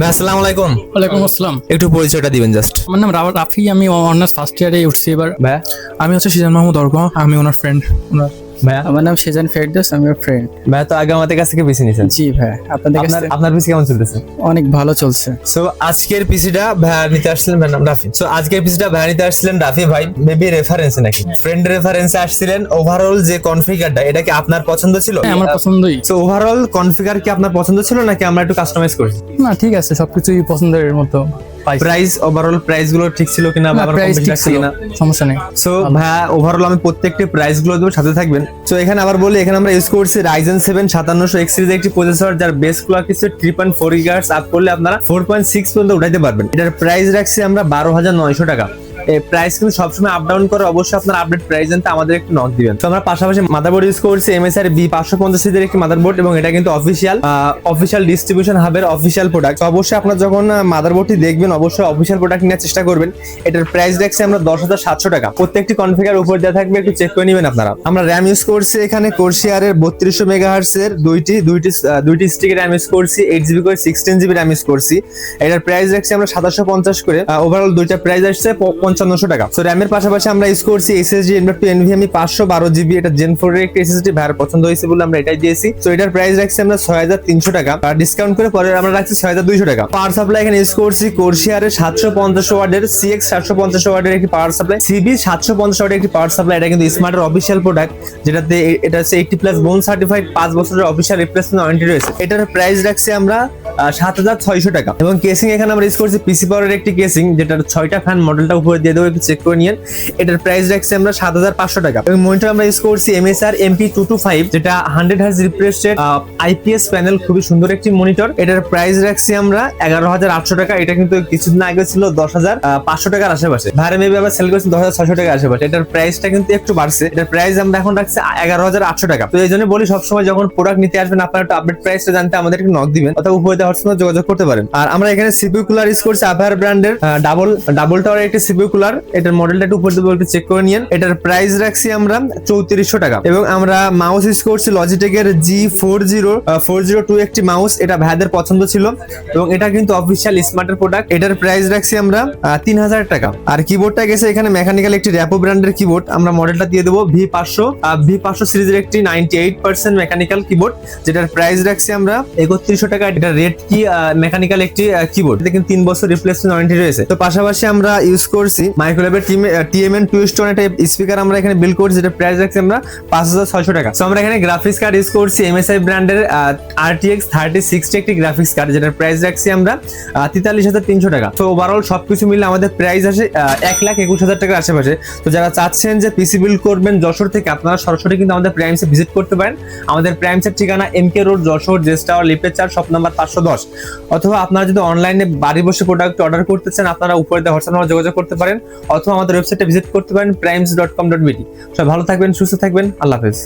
আসসালামু আলাইকুম। ওয়ালাইকুম আসসালাম। একটু পরিচয়টা দিবেন জাস্ট আমার নাম রাফি আমি অনার্স ফার্স্ট ইয়ারে উঠছি এবার। আমি হচ্ছে সিজান মাহমুদ অর্ঘ আমি ওনার ফ্রেন্ড ওনার ভাইয়া আমার নাম সেজান ফেরদৌস আমি ওর ফ্রেন্ড ভাই তো আগে আমাদের কাছ থেকে পিসি নিয়েছেন জি ভাই আপনাদের কাছে আপনার পিসি কেমন চলতেছে? অনেক ভালো চলছে। সো আজকের পিসিটা ভাইয়া নিতে আসছিলেন ভাইয়ের নাম রাফি সো আজকের পিসিটা ভাইয়া নিতে আসছিলেন রাফি ভাই মেবি রেফারেন্স নাকি? ফ্রেন্ড রেফারেন্সে আসছিলেন ওভারঅল যে কনফিগারটা এটা কি আপনার পছন্দ ছিল? হ্যাঁ আমার পছন্দই। সো ওভারঅল কনফিগার কি আপনার পছন্দ ছিল নাকি আমরা একটু কাস্টমাইজ করেছি না ঠিক আছে সবকিছুই পছন্দের মতো। প্রাইস ওভারঅল প্রাইসগুলো ঠিক ছিল কিনা বা প্রাইস ঠিক ছিল। সমস্যা নেই। সো ভাইয়া ওভারঅল আমি প্রত্যেকটি প্রাইসগুলো দেবো সাথে থাকবেন। সো এখানে আবার বলি এখানে আমরা ইউজ করছি রাইজেন সেভেন সাতান্নশো এক্স সিরিজের একটি প্রসেসর যার বেস ক্লক হচ্ছে three point four gigahertz up করলে আপনারা ফোর পয়েন্ট সিক্স পর্যন্ত উঠাইতে পারবেন। এটার প্রাইস রাখছি আমরা বারো হাজার নয়শো টাকা। এই প্রাইস কিন্তু সবসময় আপ ডাউন করে অবশ্যই আপনার আপডেট প্রাইস জানতে আমাদের একটু নক দিবেন। তো আমরা পাশাপাশি মাদারবোর্ড ইউজ করছি এমএসআর বি পাঁচশো পঞ্চাশ সিরিজের একটি মাদারবোর্ড এবং এটা কিন্তু অফিসিয়াল অফিসিয়াল ডিস্ট্রিবিউশন হাবের অফিসিয়াল প্রোডাক্ট অবশ্যই আপনার যখন মাদারবোর্ডটি দেখবেন, অবশ্যই অফিসিয়াল প্রোডাক্ট নেওয়ার চেষ্টা করবেন। এটার প্রাইস রাখছি আমরা দশ হাজার সাতশো টাকা। প্রত্যেকটি কনফিগার উপর দেওয়া থাকবে, একটু চেক করে নেবেন আপনারা। আমরা র্যাম ইউজ করছি এখানে কোর্সিয়ারের বত্রিশশো মেগা এর দুইটি দুইটি দুইটি স্টিকের র্যাম ইউজ করছি এইট জিবি করে সিক্সটিন জিবি র্যাম ইউজ করছি। এটার প্রাইস রাখছি আমরা সাতাশশো পঞ্চাশ করে। ওভারঅল দুইটা প্রাইস আসছে পঞ্চান্নশো টাকা। তো র্যামের পাশাপাশি আমরা ইউজ করছি এসএসডি এনভার টু এনভিএমই পাঁচশো বারো জিবি এটা জেন ফোর এর একটি এসএসডি ভাইয়ের পছন্দ হয়েছে বলে আমরা এটাই দিয়েছি। তো এটার প্রাইস রাখছি আমরা ছয় হাজার তিনশো টাকা। আর ডিসকাউন্ট করে পরে আমরা রাখছি ছয় হাজার দুইশো টাকা। পাওয়ার সাপ্লাই এখানে ইউজ করছি কোর্সিয়ারের সাতশো পঞ্চাশ ওয়ার্ডের সিএক্স সাতশো পঞ্চাশ ওয়ার্ডের একটি পাওয়ার সাপ্লাই সিবি সাতশো পঞ্চাশ ওয়ার্ডের একটি পাওয়ার সাপ্লাই এটা কিন্তু স্মার্টের অফিসিয়াল প্রোডাক্ট যেটাতে এটা হচ্ছে এইটি প্লাস বোন সার্টিফাইড পাঁচ বছরের অফিসিয়াল রিপ্লেসমেন্ট ওয়ারেন্টি রয়েছে। এটার প্রাইস রাখছি আমরা সাত হাজার ছয়শো টাকা। এবং কেসিং এখানে আমরা ইউজ করছি পিসি পাওয়ারের একটি কেসিং যেটার ছয়টা ফ্যান মডেলটা উপরে দিয়ে দেবো, একটু চেক করে এটার প্রাইস রাখছি আমরা সাত হাজার পাঁচশো টাকা। এবং মনিটর আমরা ইউজ করছি M P two two five hundred IPS panel খুবই সুন্দর একটি মনিটর এটার প্রাইস রাখছি আমরা এগারো হাজার আটশো টাকা। এটা কিন্তু কিছুদিন আগে ছিল দশ হাজার পাঁচশো টাকার আশেপাশে। ভাড়া মেবি আবার সেল করছি দশ হাজার ছশো টাকার আশেপাশে। এটার প্রাইসটা কিন্তু একটু বাড়ছে। এটার প্রাইস আমরা এখন রাখছি এগারো হাজার আটশো টাকা। তো এই জন্য বলি সবসময় যখন প্রোডাক্ট নিতে আসবেন, আপনারা একটু আপডেট প্রাইসটা জানতে আমাদের একটু নক দিবেন। অথবা উপরে দেওয়ার সময় যোগাযোগ করতে পারেন। আর আমরা এখানে সিপিউ কুলার ইউজ করছি আপার ব্র্যান্ডের ডাবল ডাবল টাওয়ার একটি সিপিউ কুলার এটার মডেলটা একটু উপরে একটু চেক করে নিন এটার প্রাইস রাখছি আমরা চৌত্রিশশো টাকা। এবং আমরা মাউস ইউজ করছি লজিটেকের G four zero four zero two একটি মাউস এটা ভাইদের পছন্দ ছিল। এবং এটা কিন্তু অফিসিয়াল স্মার্টের প্রোডাক্ট এটার প্রাইস রাখছি আমরা তিন হাজার টাকা। আর কিবোর্ডটা গেছে এখানে মেকানিক্যাল একটি র্যাপো ব্র্যান্ডের কিবোর্ড আমরা মডেলটা দিয়ে দেবো ভি পাঁচশো ভি পাঁচশো সিরিজের একটি ninety eight percent mechanical keyboard যেটার প্রাইস রাখছি আমরা একত্রিশশো টাকা। এটা রেড কি মেকানিক্যাল একটি কিবোর্ড এটা কিন্তু তিন বছর রিপ্লেসমেন্ট ওয়ারেন্টি রয়েছে। তো পাশাপাশি আমরা ইউজ করছি মাইক্রোলেভের টিএমএন টু স্টোন একটা স্পিকার আমরা এখানে বিল করছি যেটা প্রাইস রাখছি আমরা পাঁচ হাজার ছয়শো টাকা। তো আমরা এখানে গ্রাফিক্স কার্ড ইউজ করছি এমএসআই ব্র্যান্ডের আরটিএক্স থার্টি সিক্সটি একটি গ্রাফিক্স কার্ড যেটার প্রাইস রাখছি আমরা তেতাল্লিশ হাজার তিনশো টাকা। তো ওভারঅল সবকিছু মিলে আমাদের প্রাইস আসে এক লাখ একুশ হাজার টাকার আশেপাশে। তো যারা চাচ্ছেন যে পিসি বিল করবেন যশোর থেকে, আপনারা সরাসরি কিন্তু আমাদের প্রাইমসে ভিজিট করতে পারেন। আমাদের প্রাইমসের ঠিকানা এম কে রোড যশোর জেস্ট টাওয়ার লিপের চার শপ নাম্বার পাঁচশো দশ। অথবা আপনারা যদি অনলাইনে বাড়ি বসে প্রোডাক্ট অর্ডার করতে চান, আপনারা উপরে দেওয়া হোয়াটসঅ্যাপ নাম্বার যোগাযোগ করতে পারেন, অথবা আমাদের ওয়েবসাইটে ভিজিট করতে পারেন প্রাইমস ডট কম ডট বিটি সব ভালো থাকবেন, সুস্থ থাকবেন, আল্লাহ হাফেজ।